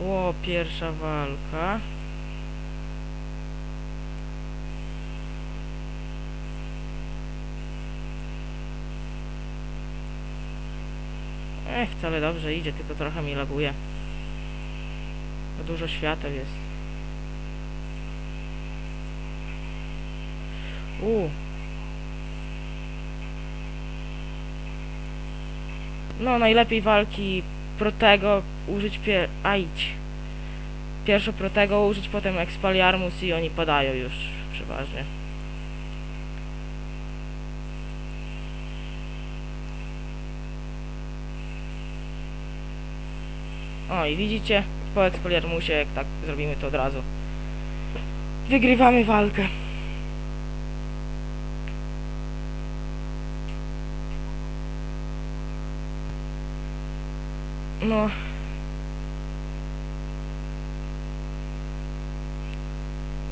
Ło, pierwsza walka. Ech, wcale dobrze idzie, tylko trochę mi laguje. Dużo świateł jest. U. No, najlepiej walki Protego użyć pier... A idź. Pierwsze Protego użyć, potem Expelliarmus i oni padają już przeważnie. O i widzicie, po Expelliarmusie, jak tak zrobimy to od razu. Wygrywamy walkę. No.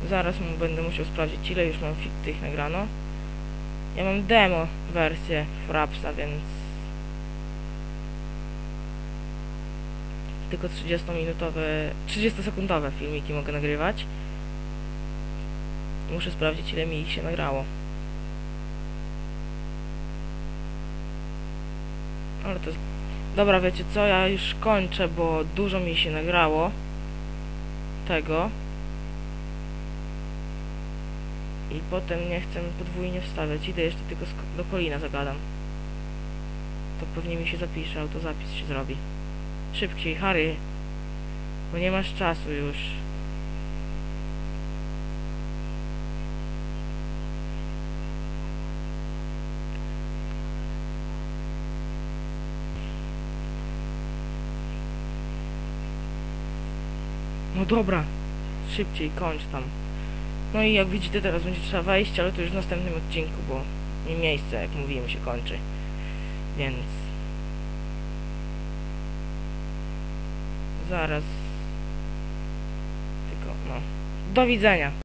Zaraz mu będę musiał sprawdzić ile już mam tych nagrano. Ja mam demo wersję Frapsa, więc tylko 30 minutowe, 30 sekundowe filmiki mogę nagrywać. Muszę sprawdzić ile mi ich się nagrało. Ale to jest Dobra, wiecie co, ja już kończę, bo dużo mi się nagrało tego. I potem nie chcę podwójnie wstawiać. Idę jeszcze tylko do Kolina zagadam. To pewnie mi się zapisze, autozapis się zrobi. Szybciej, Harry. Bo nie masz czasu już. No dobra, szybciej, kończ tam. No i jak widzicie teraz będzie trzeba wejść, ale to już w następnym odcinku, bo mi miejsce, jak mówiłem, się kończy. Więc... Zaraz... Tylko, no... Do widzenia!